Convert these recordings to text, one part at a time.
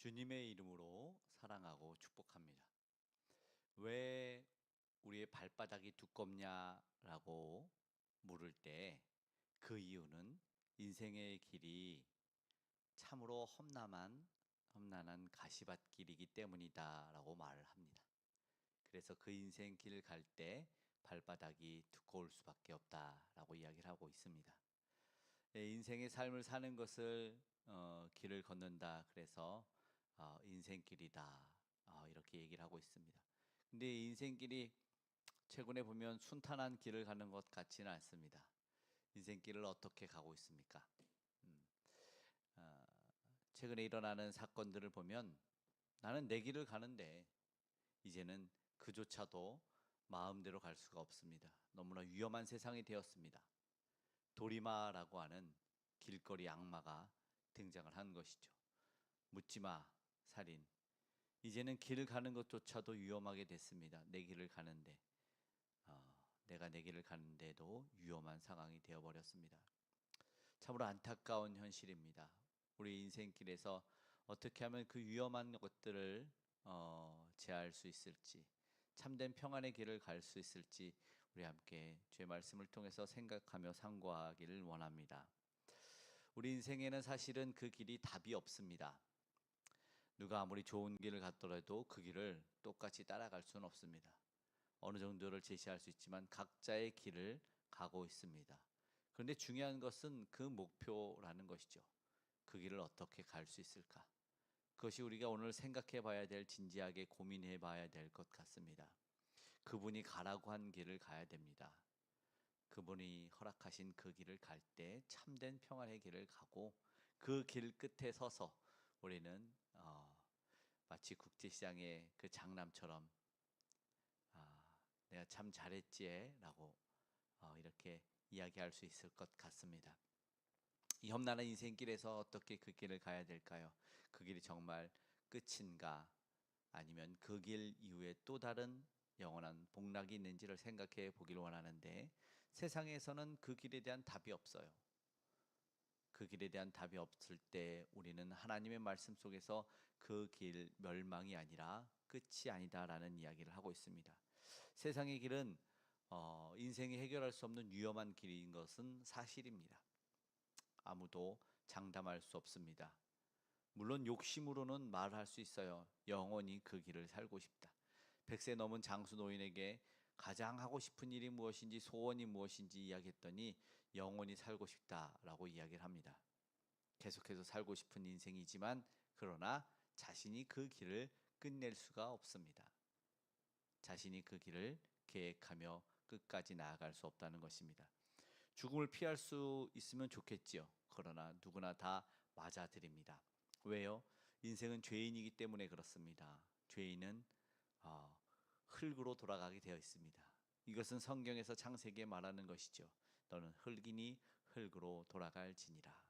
주님의 이름으로 사랑하고 축복합니다. 왜 우리의 발바닥이 두껍냐라고 물을 때 그 이유는 인생의 길이 참으로 험난한 험난한 가시밭 길이기 때문이다라고 말을 합니다. 그래서 그 인생 길갈때 발바닥이 두꺼울 수밖에 없다라고 이야기를 하고 있습니다. 예, 인생의 삶을 사는 것을 어, 길을 걷는다. 그래서 어, 인생길이다. 어, 이렇게 얘기를 하고 있습니다. 근데 이 인생길이 최근에 보면 순탄한 길을 가는 것 같지는 않습니다. 인생길을 어떻게 가고 있습니까? 음, 어, 최근에 일어나는 사건들을 보면 나는 내 길을 가는데 이제는 그조차도 마음대로 갈 수가 없습니다. 너무나 위험한 세상이 되었습니다. 도리마라고 하는 길거리 악마가 등장을 한 것이죠. 묻지마 살인. 이제는 길을 가는 것조차도 위험하게 됐습니다. 내 길을 가는데 어, 내가 내 길을 가는데도 위험한 상황이 되어버렸습니다. 참으로 안타까운 현실입니다. 우리 인생길에서 어떻게 하면 그 위험한 것들을 어, 제할 수 있을지 참된 평안의 길을 갈 수 있을지 우리 함께 주의 말씀을 통해서 생각하며 상고하기를 원합니다. 우리 인생에는 사실은 그 길이 답이 없습니다. 누가 아무리 좋은 길을 갔더라도 그 길을 똑같이 따라갈 수는 없습니다. 어느 정도를 제시할 수 있지만 각자의 길을 가고 있습니다. 그런데 중요한 것은 그 목표라는 것이죠. 그 길을 어떻게 갈 수 있을까? 그것이 우리가 오늘 생각해 봐야 될 진지하게 고민해 봐야 될 것 같습니다. 그분이 가라고 한 길을 가야 됩니다. 그분이 허락하신 그 길을 갈 때 참된 평안의 길을 가고 그 길 끝에 서서 우리는 어, 마치 국제시장의 그 장남처럼 아, 내가 참 잘했지라고 어, 이렇게 이야기할 수 있을 것 같습니다. 이 험난한 인생길에서 어떻게 그 길을 가야 될까요? 그 길이 정말 끝인가? 아니면 그 길 이후에 또 다른 영원한 복락이 있는지를 생각해 보기를 원하는데 세상에서는 그 길에 대한 답이 없어요. 그 길에 대한 답이 없을 때 우리는 하나님의 말씀 속에서 그 길 멸망이 아니라 끝이 아니다라는 이야기를 하고 있습니다. 세상의 길은 어, 인생이 해결할 수 없는 위험한 길인 것은 사실입니다. 아무도 장담할 수 없습니다. 물론 욕심으로는 말할 수 있어요. 영원히 그 길을 살고 싶다. 백세 넘은 장수 노인에게 가장 하고 싶은 일이 무엇인지 소원이 무엇인지 이야기했더니 영원히 살고 싶다라고 이야기를 합니다. 계속해서 살고 싶은 인생이지만 그러나 자신이 그 길을 끝낼 수가 없습니다. 자신이 그 길을 계획하며 끝까지 나아갈 수 없다는 것입니다. 죽음을 피할 수 있으면 좋겠지요. 그러나 누구나 다 맞아들입니다. 왜요? 인생은 죄인이기 때문에 그렇습니다. 죄인은 어, 흙으로 돌아가게 되어 있습니다. 이것은 성경에서 창세기에 말하는 것이죠. 너는 흙이니 흙으로 돌아갈지니라.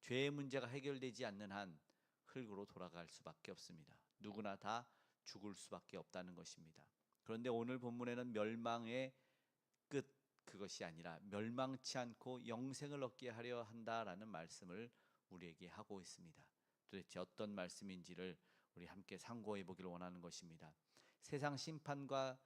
죄의 문제가 해결되지 않는 한 흙으로 돌아갈 수밖에 없습니다. 누구나 다 죽을 수밖에 없다는 것입니다. 그런데 오늘 본문에는 멸망의 끝 그것이 아니라 멸망치 않고 영생을 얻게 하려 한다라는 말씀을 우리에게 하고 있습니다. 도대체 어떤 말씀인지를 우리 함께 상고해 보기를 원하는 것입니다. 세상 심판과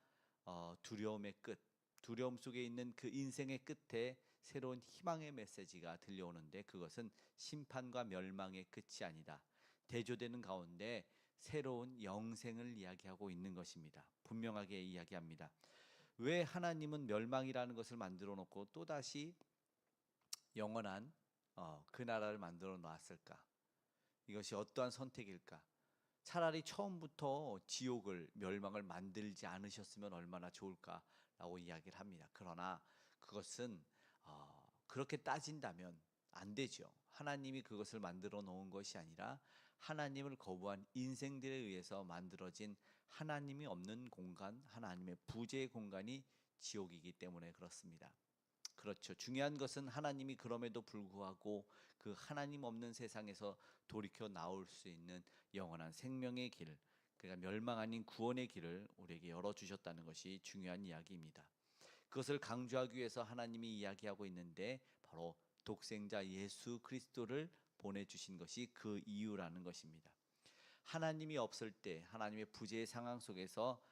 어, 두려움의 끝, 두려움 속에 있는 그 인생의 끝에 새로운 희망의 메시지가 들려오는데 그것은 심판과 멸망의 끝이 아니다. 대조되는 가운데 새로운 영생을 이야기하고 있는 것입니다. 분명하게 이야기합니다. 왜 하나님은 멸망이라는 것을 만들어 놓고 또 다시 영원한 어, 그 나라를 만들어 놨을까? 이것이 어떠한 선택일까? 차라리 처음부터 지옥을 멸망을 만들지 않으셨으면 얼마나 좋을까 라고 이야기를 합니다. 그러나 그것은 어, 그렇게 따진다면 안 되죠. 하나님이 그것을 만들어 놓은 것이 아니라 하나님을 거부한 인생들에 의해서 만들어진 하나님이 없는 공간, 하나님의 부재의 공간이 지옥이기 때문에 그렇습니다. 그렇죠. 중요한 것은 하나님이 그럼에도 불구하고 그 하나님 없는 세상에서 돌이켜 나올 수 있는 영원한 생명의 길, 그러니까 멸망 아닌 구원의 길을 우리에게 열어 주셨다는 것이 중요한 이야기입니다. 그것을 강조하기 위해서 하나님이 이야기하고 있는데 바로 독생자 예수 그리스도를 보내 주신 것이 그 이유라는 것입니다. 하나님이 없을 때 하나님의 부재의 상황 속에서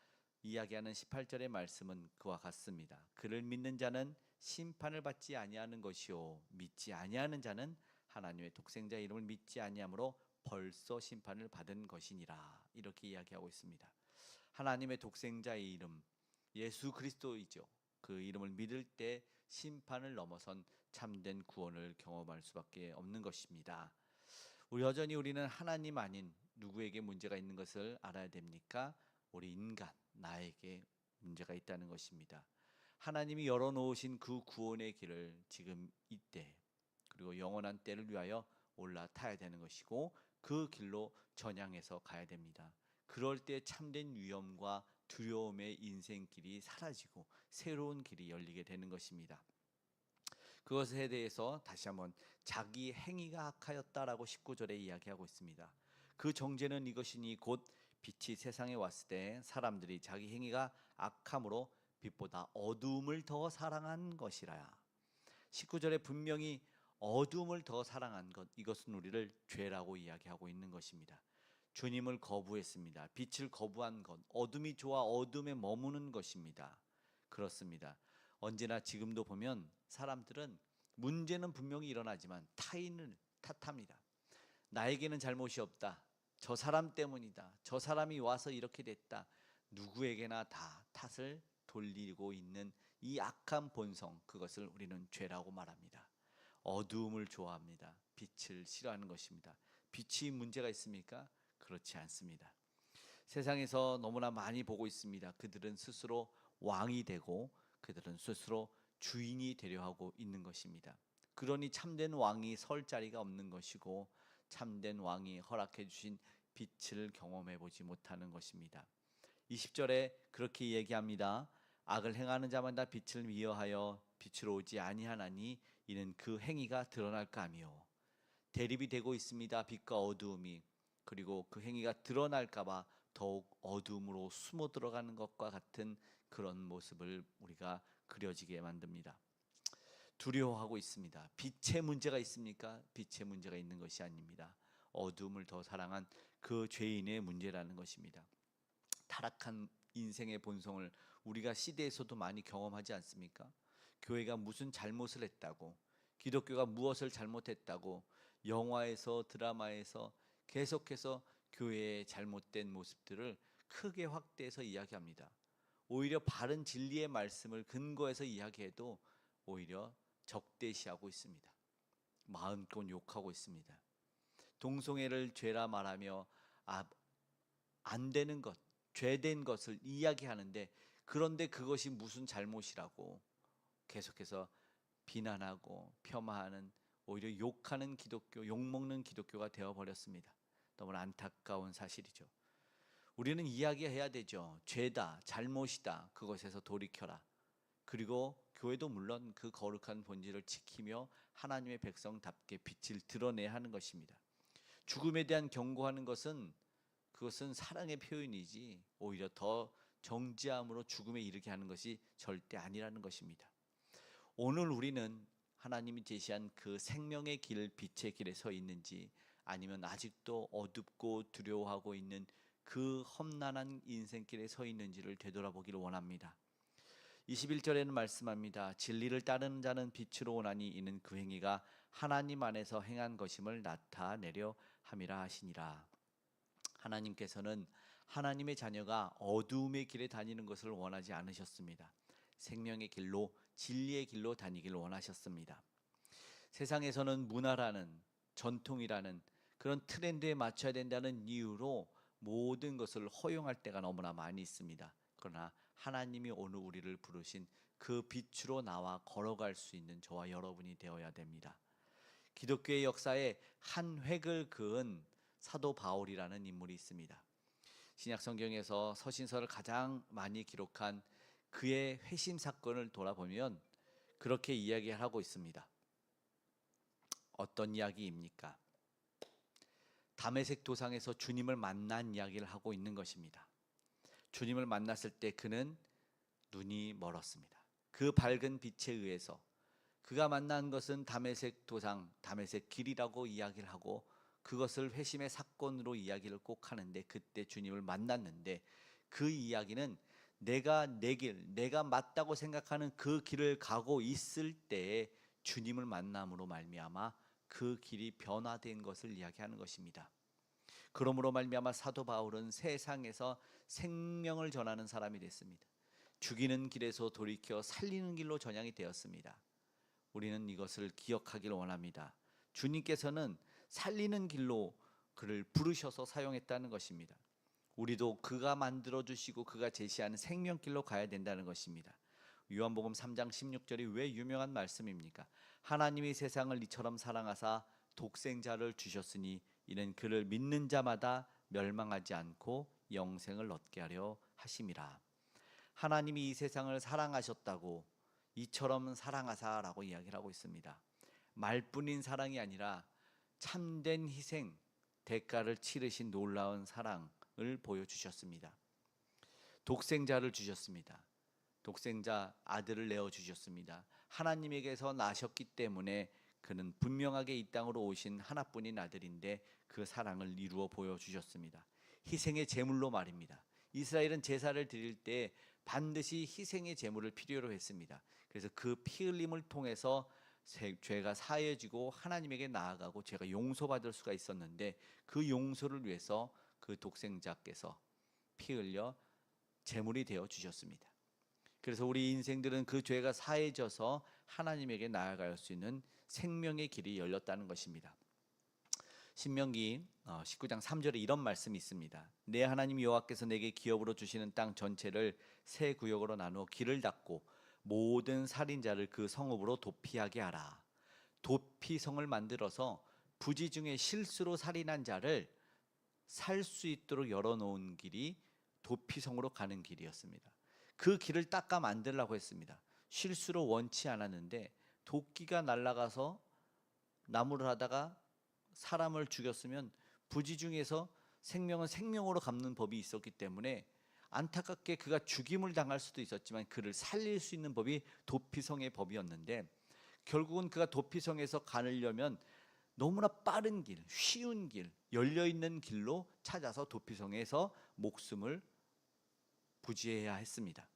이야기하는 18절의 말씀은 그와 같습니다. 그를 믿는 자는 심판을 받지 아니하는 것이요 믿지 아니하는 자는 하나님의 독생자 이름을 믿지 아니하므로 벌써 심판을 받은 것이니라 이렇게 이야기하고 있습니다. 하나님의 독생자의 이름 예수 그리스도이죠. 그 이름을 믿을 때 심판을 넘어선 참된 구원을 경험할 수밖에 없는 것입니다. 우리 여전히 우리는 하나님 아닌 누구에게 문제가 있는 것을 알아야 됩니까? 우리 인간 나에게 문제가 있다는 것입니다. 하나님이 열어놓으신 그 구원의 길을 지금 이때 그리고 영원한 때를 위하여 올라타야 되는 것이고 그 길로 전향해서 가야 됩니다. 그럴 때 참된 위험과 두려움의 인생길이 사라지고 새로운 길이 열리게 되는 것입니다. 그것에 대해서 다시 한번 자기 행위가 악하였다라고 19절에 이야기하고 있습니다. 그 정죄는 이것이니 곧 빛이 세상에 왔을 때 사람들이 자기 행위가 악함으로 빛보다 어두움을 더 사랑한 것이라. 19절에 분명히 어두움을 더 사랑한 것 이것은 우리를 죄라고 이야기하고 있는 것입니다. 주님을 거부했습니다. 빛을 거부한 것 어둠이 좋아 어둠에 머무는 것입니다. 그렇습니다. 언제나 지금도 보면 사람들은 문제는 분명히 일어나지만 타인을 탓합니다. 나에게는 잘못이 없다. 저 사람 때문이다. 저 사람이 와서 이렇게 됐다. 누구에게나 다 탓을 돌리고 있는 이 악한 본성 그것을 우리는 죄라고 말합니다. 어두움을 좋아합니다. 빛을 싫어하는 것입니다. 빛이 문제가 있습니까? 그렇지 않습니다. 세상에서 너무나 많이 보고 있습니다. 그들은 스스로 왕이 되고 그들은 스스로 주인이 되려 하고 있는 것입니다. 그러니 참된 왕이 설 자리가 없는 것이고 참된 왕이 허락해 주신 빛을 경험해 보지 못하는 것입니다. 20절에 그렇게 얘기합니다. 악을 행하는 자마다 빛을 미워하여 빛으로 오지 아니하나니 이는 그 행위가 드러날까 하며 대립이 되고 있습니다. 빛과 어두움이 그리고 그 행위가 드러날까 봐 더욱 어둠으로 숨어 들어가는 것과 같은 그런 모습을 우리가 그려지게 만듭니다. 두려워하고 있습니다. 빛의 문제가 있습니까? 빛의 문제가 있는 것이 아닙니다. 어둠을 더 사랑한 그 죄인의 문제라는 것입니다. 타락한 인생의 본성을 우리가 시대에서도 많이 경험하지 않습니까? 교회가 무슨 잘못을 했다고, 기독교가 무엇을 잘못했다고, 영화에서 드라마에서 계속해서 교회의 잘못된 모습들을 크게 확대해서 이야기합니다. 오히려 바른 진리의 말씀을 근거해서 이야기해도 오히려 적대시하고 있습니다. 마음껏 욕하고 있습니다. 동성애를 죄라 말하며 아, 안 되는 것, 죄된 것을 이야기하는데 그런데 그것이 무슨 잘못이라고 계속해서 비난하고 폄하하는 오히려 욕하는 기독교, 욕먹는 기독교가 되어 버렸습니다. 너무나 안타까운 사실이죠. 우리는 이야기해야 되죠. 죄다, 잘못이다. 그것에서 돌이켜라. 그리고 교회도 물론 그 거룩한 본질을 지키며 하나님의 백성답게 빛을 드러내야 하는 것입니다. 죽음에 대한 경고하는 것은 그것은 사랑의 표현이지 오히려 더 정지함으로 죽음에 이르게 하는 것이 절대 아니라는 것입니다. 오늘 우리는 하나님이 제시한 그 생명의 길, 빛의 길에 서 있는지 아니면 아직도 어둡고 두려워하고 있는 그 험난한 인생길에 서 있는지를 되돌아보기를 원합니다. 21절에는 말씀합니다. 진리를 따르는 자는 빛으로 오나니 이는 그 행위가 하나님 안에서 행한 것임을 나타내려 함이라 하시니라. 하나님께서는 하나님의 자녀가 어두움의 길에 다니는 것을 원하지 않으셨습니다. 생명의 길로 진리의 길로 다니기를 원하셨습니다. 세상에서는 문화라는 전통이라는 그런 트렌드에 맞춰야 된다는 이유로 모든 것을 허용할 때가 너무나 많이 있습니다. 그러나 하나님이 오늘 우리를 부르신 그 빛으로 나와 걸어갈 수 있는 저와 여러분이 되어야 됩니다. 기독교의 역사에 한 획을 그은 사도 바울이라는 인물이 있습니다. 신약 성경에서 서신서를 가장 많이 기록한 그의 회심 사건을 돌아보면 그렇게 이야기하고 있습니다. 어떤 이야기입니까? 담에색 도상에서 주님을 만난 이야기를 하고 있는 것입니다. 주님을 만났을 때 그는 눈이 멀었습니다. 그 밝은 빛에 의해서 그가 만난 것은 담에색 도상, 담에색 길이라고 이야기를 하고 그것을 회심의 사건으로 이야기를 꼭 하는데 그때 주님을 만났는데 그 이야기는 내가 내 길, 내가 맞다고 생각하는 그 길을 가고 있을 때에 주님을 만남으로 말미암아 그 길이 변화된 것을 이야기하는 것입니다. 그러므로 말미암아 사도 바울은 세상에서 생명을 전하는 사람이 됐습니다. 죽이는 길에서 돌이켜 살리는 길로 전향이 되었습니다. 우리는 이것을 기억하길 원합니다. 주님께서는 살리는 길로 그를 부르셔서 사용했다는 것입니다. 우리도 그가 만들어 주시고 그가 제시하는 생명길로 가야 된다는 것입니다. 요한복음 3장 16절이 왜 유명한 말씀입니까? 하나님이 세상을 이처럼 사랑하사 독생자를 주셨으니 이는 그를 믿는 자마다 멸망하지 않고 영생을 얻게 하려 하심이라. 하나님이 이 세상을 사랑하셨다고 이처럼 사랑하사라고 이야기를 하고 있습니다. 말뿐인 사랑이 아니라 참된 희생, 대가를 치르신 놀라운 사랑 을 보여주셨습니다. 독생자를 주셨습니다. 독생자 아들을 내어 주셨습니다. 하나님에게서 나셨기 때문에 그는 분명하게 이 땅으로 오신 하나뿐인 아들인데 그 사랑을 이루어 보여 주셨습니다. 희생의 제물로 말입니다. 이스라엘은 제사를 드릴 때 반드시 희생의 제물을 필요로 했습니다. 그래서 그 피 흘림을 통해서 죄가 사해지고 하나님에게 나아가고 죄가 용서받을 수가 있었는데 그 용서를 위해서 그 독생자께서 피 흘려 제물이 되어 주셨습니다. 그래서 우리 인생들은 그 죄가 사해져서 하나님에게 나아갈 수 있는 생명의 길이 열렸다는 것입니다. 신명기 19장 3절에 이런 말씀이 있습니다. 내 하나님 여호와께서 내게 기업으로 주시는 땅 전체를 세 구역으로 나누어 길을 닫고 모든 살인자를 그 성읍으로 도피하게 하라. 도피성을 만들어서 부지 중에 실수로 살인한 자를 살 수 있도록 열어놓은 길이 도피성으로 가는 길이었습니다. 그 길을 닦아 만들라고 했습니다. 실수로 원치 않았는데 도끼가 날아가서 나무를 하다가 사람을 죽였으면 부지 중에서 생명은 생명으로 갚는 법이 있었기 때문에 안타깝게 그가 죽임을 당할 수도 있었지만 그를 살릴 수 있는 법이 도피성의 법이었는데 결국은 그가 도피성에서 가려면 너무나 빠른 길, 쉬운 길, 열려 있는 길로 찾아서 도피성에서 목숨을 부지해야 했습니다.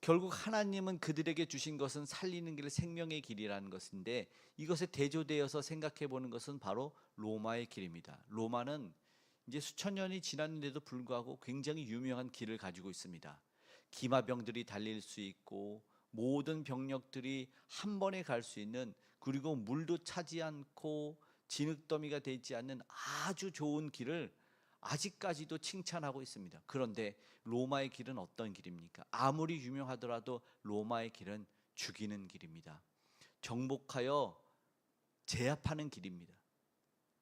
결국 하나님은 그들에게 주신 것은 살리는 길, 생명의 길이라는 것인데 이것에 대조되어서 생각해 보는 것은 바로 로마의 길입니다. 로마는 이제 수천 년이 지났는데도 불구하고 굉장히 유명한 길을 가지고 있습니다. 기마병들이 달릴 수 있고 모든 병력들이 한 번에 갈 수 있는 그리고 물도 차지 않고 진흙더미가 되지 않는 아주 좋은 길을 아직까지도 칭찬하고 있습니다. 그런데 로마의 길은 어떤 길입니까? 아무리 유명하더라도 로마의 길은 죽이는 길입니다. 정복하여 제압하는 길입니다.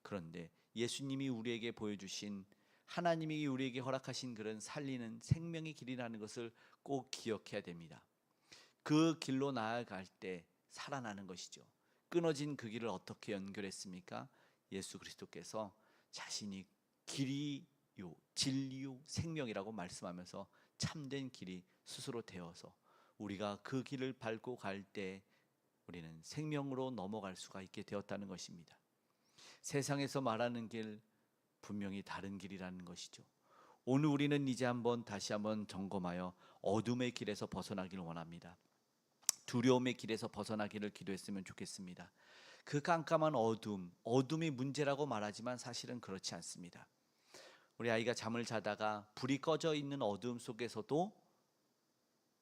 그런데 예수님이 우리에게 보여주신 하나님이 우리에게 허락하신 그런 살리는 생명의 길이라는 것을 꼭 기억해야 됩니다. 그 길로 나아갈 때 살아나는 것이죠. 끊어진 그 길을 어떻게 연결했습니까? 예수 그리스도께서 자신이 길이요, 진리요, 생명이라고 말씀하면서 참된 길이 스스로 되어서 우리가 그 길을 밟고 갈 때 우리는 생명으로 넘어갈 수가 있게 되었다는 것입니다. 세상에서 말하는 길 분명히 다른 길이라는 것이죠. 오늘 우리는 이제 한번 다시 한번 점검하여 어둠의 길에서 벗어나길 원합니다. 두려움의 길에서 벗어나기를 기도했으면 좋겠습니다. 그 깜깜한 어둠, 어둠이 문제라고 말하지만 사실은 그렇지 않습니다. 우리 아이가 잠을 자다가 불이 꺼져 있는 어둠 속에서도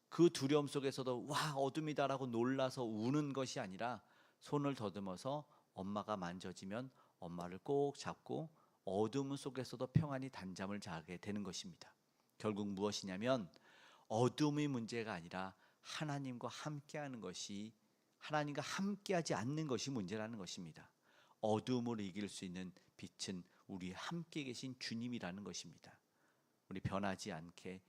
그 두려움 속에서도 와 어둠이다라고 놀라서 우는 것이 아니라 손을 더듬어서 엄마가 만져지면 엄마를 꼭 잡고 어둠 속에서도 평안히 단잠을 자게 되는 것입니다. 결국 무엇이냐면 어둠의 문제가 아니라 하나님과 함께하는 것이 하나님과 함께하지 않는 것이 문제라는 것입니다. 어둠을 이길 수 있는 빛은 우리 함께 계신 주님이라는 것입니다. 우리 변하지 않게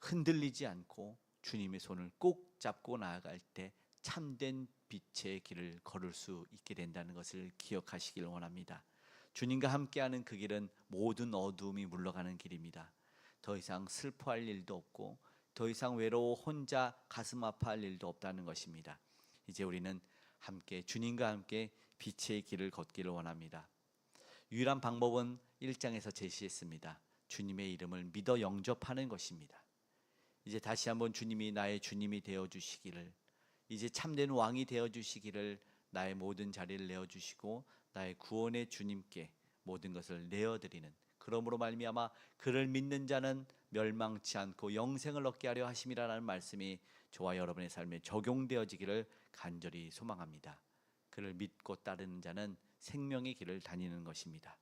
흔들리지 않고 주님의 손을 꼭 잡고 나아갈 때 참된 빛의 길을 걸을 수 있게 된다는 것을 기억하시길 원합니다. 주님과 함께하는 그 길은 모든 어두움이 물러가는 길입니다. 더 이상 슬퍼할 일도 없고 더 이상 외로워 혼자 가슴 아파할 일도 없다는 것입니다. 이제 우리는 함께 주님과 함께 빛의 길을 걷기를 원합니다. 유일한 방법은 1장에서 제시했습니다. 주님의 이름을 믿어 영접하는 것입니다. 이제 다시 한번 주님이 나의 주님이 되어 주시기를 이제 참된 왕이 되어 주시기를 나의 모든 자리를 내어 주시고 나의 구원의 주님께 모든 것을 내어 드리는 그러므로 말미암아 그를 믿는 자는 멸망치 않고 영생을 얻게 하려 하심이라는 말씀이 저와 여러분의 삶에 적용되어지기를 간절히 소망합니다. 그를 믿고 따르는 자는 생명의 길을 다니는 것입니다.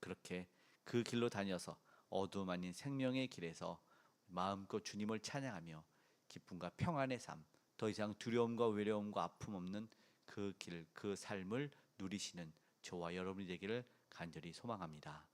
그렇게 그 길로 다녀서 어두움 아닌 생명의 길에서 마음껏 주님을 찬양하며 기쁨과 평안의 삶, 더 이상 두려움과 외로움과 아픔 없는 그 길, 그 삶을 누리시는 저와 여러분이 되기를 간절히 소망합니다.